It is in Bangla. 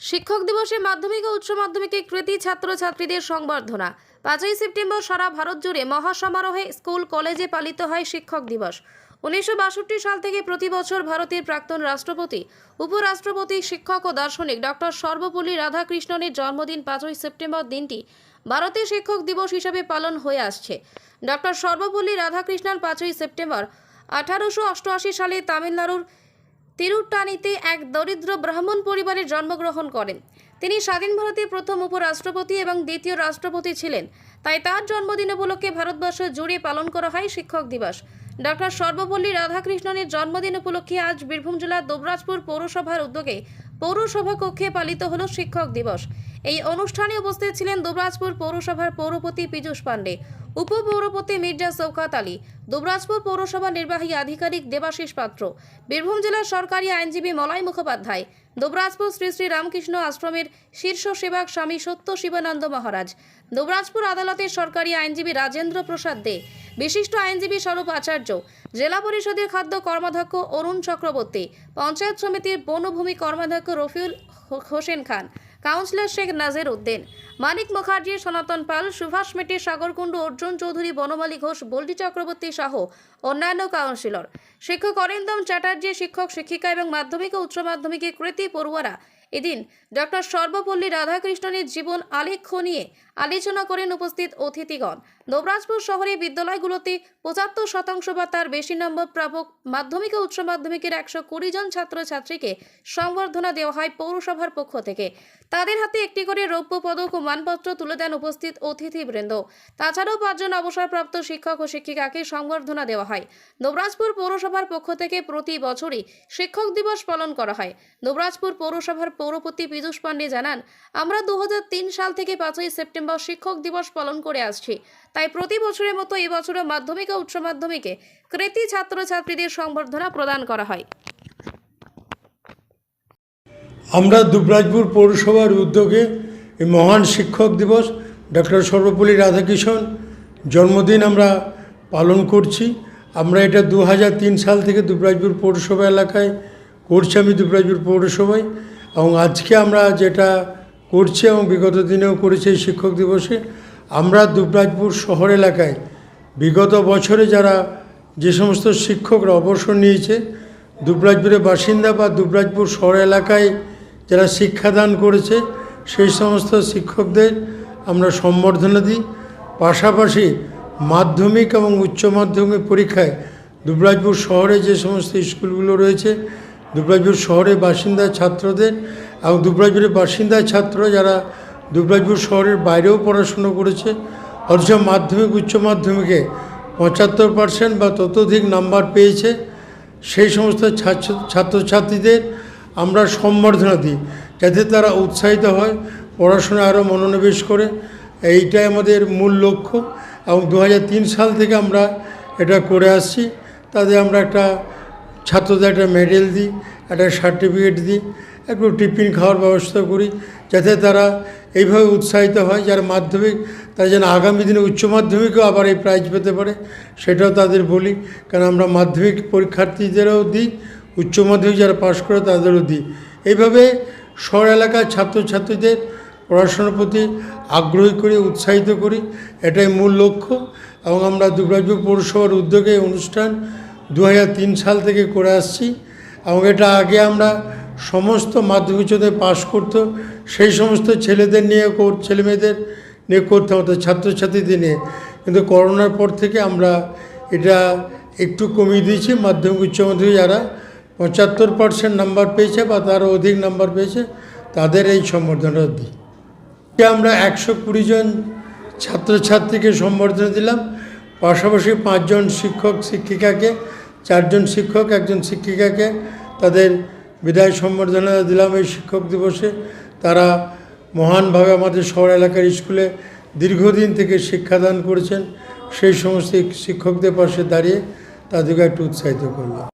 শিক্ষক দিবসে মাধ্যমিক ও উচ্চ মাধ্যমিকে কৃতি ছাত্রছাত্রীদের সংবর্ধনা। পাঁচই সেপ্টেম্বর সারা ভারত জুড়ে মহাসমারোহে স্কুল কলেজে পালিত হয় শিক্ষক দিবস। উনিশশো বাষট্টি সাল থেকে প্রতি বছর ভারতের প্রাক্তন রাষ্ট্রপতি, উপরাষ্ট্রপতি, শিক্ষক ও দার্শনিক ডক্টর সর্বপল্লী রাধাকৃষ্ণনের জন্মদিন পাঁচই সেপ্টেম্বর দিনটি ভারতের শিক্ষক দিবস হিসেবে পালন হয়ে আসছে। ডক্টর সর্বপল্লী রাধাকৃষ্ণন পাঁচই সেপ্টেম্বর আঠারোশো অষ্টআশি সালে তামিলনাড়ুর তিরুট্টানিতে এক দরিদ্র ব্রাহ্মণ পরিবারে জন্মগ্রহণ করেন। তিনি স্বাধীন ভারতের প্রথম উপরাষ্ট্রপতি এবং দ্বিতীয় রাষ্ট্রপতি ছিলেন। তাই তার জন্মদিন উপলক্ষে ভারতবর্ষ জুড়ে পালন করা হয় শিক্ষক দিবস। ডক্টর সর্বপল্লী রাধাকৃষ্ণনের জন্মদিন উপলক্ষে আজ বীরভূম জেলার দুবরাজপুর পৌরসভার উদ্যোগে পৌরসভা কক্ষে পালিত হল শিক্ষক দিবস। এই অনুষ্ঠানে উপস্থিত ছিলেন দুবরাজপুর পৌরসভার পৌরপতি পীযূষ পাণ্ডে, উপপৌরপতি মির্জা সৌকাত আলী, দুবরাজপুর পৌরসভা নির্বাহী আধিকারিক দেবাশিস পাত্র, বীরভূম জেলার সরকারি আইনজীবী মলয় মুখোপাধ্যায়, দুবরাজপুর শ্রী শ্রী রামকৃষ্ণ আশ্রমের শীর্ষ সেবক স্বামী সত্য শিবানন্দ মহারাজ, দুবরাজপুর আদালতের সরকারি আইনজীবী রাজেন্দ্র প্রসাদ দে, বিশিষ্ট আইনজীবী স্বরূপ আচার্য, জেলা পরিষদের খাদ্য কর্মাধ্যক্ষ অরুণ চক্রবর্তী, পঞ্চায়েত সমিতির বনভূমি কর্মাধ্যক্ষ রফিউল হোসেন খান কাউন্সিলর শেখ নাজির উদ্দিন, মানিক মুখার্জি, সনাতন পাল, সুভাষ মেটে সাগরকুণ্ডু অর্জুন চৌধুরী, বনমালী ঘোষ বল্ডি চক্রবর্তী সহ অন্যান্য কাউন্সিলর। শিক্ষক অরিন্দম চ্যাটার্জি, শিক্ষক, শিক্ষিকা এবং মাধ্যমিক ও উচ্চ মাধ্যমিকের কৃতি পড়ুয়ারা এদিন ডক্টর সর্বপল্লী রাধাকৃষ্ণনের জীবন আলেখ্য নিয়ে আলোচনা করেন উপস্থিত অতিথিগণ। নবরাজপুর শহরে বিদ্যালয়গুলোতে পঁচাত্তর শতাংশ বা তার বেশি নম্বর প্রাপক মাধ্যমিক ও উচ্চ মাধ্যমিকের একশো কুড়ি জন ছাত্রছাত্রীকে সংবর্ধনা দেওয়া হয় পৌরসভার পক্ষ থেকে। তাদের হাতে একটি করে রৌপ্য পদক ও মানপত্র তুলে দেন উপস্থিত অতিথিবৃন্দ। তাছাড়াও পাঁচজন অবসরপ্রাপ্ত শিক্ষক ও শিক্ষিকাকে সংবর্ধনা দেওয়া হয়। নবরাজপুর পৌরসভার পক্ষ থেকে প্রতি বছরই শিক্ষক দিবস পালন করা হয়। নবরাজপুর পৌরসভার পৌরপতি পীযূষ পাণ্ডে জানান, আমরা দু হাজার তিন সাল থেকে পাঁচই সেপ্টেম্বর শিক্ষক দিবস পালন করে আসছি। তাই প্রতি বছরের মতো এবছরও মাধ্যমিক ও উচ্চ মাধ্যমিকে কৃতি ছাত্রছাত্রীদের সংবর্ধনা প্রদান করা হয়। আমরা দুবরাজপুর পৌরসভার উদ্যোগে মহান শিক্ষক দিবস ডক্টর সর্বপল্লী রাধাকৃষ্ণ জন্মদিন আমরা পালন করছি। আমরা এটা দু হাজার তিন সাল থেকে দুবরাজপুর পৌরসভা এলাকায় করছি আমি দুবরাজপুর পৌরসভায় এবং আজকে আমরা যেটা করছি এবং বিগত দিনেও করেছে এই শিক্ষক দিবসে। আমরা দুবরাজপুর শহর এলাকায় বিগত বছরে যারা যে সমস্ত শিক্ষকরা অবসর নিয়েছে, দুবরাজপুরের বাসিন্দা বা দুবরাজপুর শহর এলাকায় যারা শিক্ষাদান করেছে, সেই সমস্ত শিক্ষকদের আমরা সম্বর্ধনা দিই। পাশাপাশি মাধ্যমিক এবং উচ্চ মাধ্যমিক পরীক্ষায় দুবরাজপুর শহরে যে সমস্ত স্কুলগুলো রয়েছে দুবরাজপুর শহরের বাসিন্দা ছাত্রদের এবং দুবরাজপুরের বাসিন্দা ছাত্র যারা দুবরাজপুর শহরের বাইরেও পড়াশুনো করেছে, অথচ মাধ্যমিক, উচ্চ মাধ্যমিকে পঁচাত্তর পার্সেন্ট বা ততোধিক নাম্বার পেয়েছে, সেই সমস্ত ছাত্রছাত্রীদের আমরা সম্বর্ধনা দিই, যাতে তারা উৎসাহিত হয়, পড়াশোনায় আরও মনোনিবেশ করে। এইটাই আমাদের মূল লক্ষ্য এবং দু হাজার তিন সাল থেকে আমরা এটা করে আসছি। তাদের আমরা একটা ছাত্রদের একটা মেডেল দিই, একটা সার্টিফিকেট দিই, একটু টিফিন খাওয়ার ব্যবস্থা করি, যাতে তারা এইভাবে উৎসাহিত হয়, যারা মাধ্যমিক তারা যেন আগামী দিনে উচ্চ মাধ্যমিকেও আবার এই প্রাইজ পেতে পারে, সেটাও তাদের বলি। কারণ আমরা মাধ্যমিক পরীক্ষার্থীদেরও দিই, উচ্চ মাধ্যমিক যারা পাশ করে তাদেরও দিই। এইভাবে শহর এলাকার ছাত্রছাত্রীদের পড়াশোনার প্রতি আগ্রহী করি, উৎসাহিত করি, এটাই মূল লক্ষ্য। এবং আমরা দুবরাজপুর পৌরসভার উদ্যোগে অনুষ্ঠান দু হাজার তিন সাল থেকে করে আসছি এবং এটা আগে আমরা সমস্ত মাধ্যমিক যাদের পাশ করতো, সেই সমস্ত ছেলেদের নিয়ে ছেলেমেয়েদের নিয়ে করতে হতো ছাত্রছাত্রীদের নিয়ে। কিন্তু করোনার পর থেকে আমরা এটা একটু কমিয়ে দিয়েছি, মাধ্যমিক উচ্চ মাধ্যমিক যারা পঁচাত্তর পার্সেন্ট নাম্বার পেয়েছে বা তারও অধিক নাম্বার পেয়েছে, তাদের এই সম্বর্ধনা দিই আমরা একশো কুড়ি জন ছাত্রছাত্রীকে সম্বর্ধনা দিলাম, পাশাপাশি পাঁচজন শিক্ষক, শিক্ষিকাকে চারজন শিক্ষক, একজন শিক্ষিকাকে তাদের বিদায় সম্বর্ধনা দিলাম এই শিক্ষক দিবসে। তারা মহানভাবে আমাদের শহর এলাকার স্কুলে দীর্ঘদিন থেকে শিক্ষাদান করেছেন। সেই সমস্ত শিক্ষকদের পাশে দাঁড়িয়ে তাদেরকে একটু উৎসাহিত করলাম।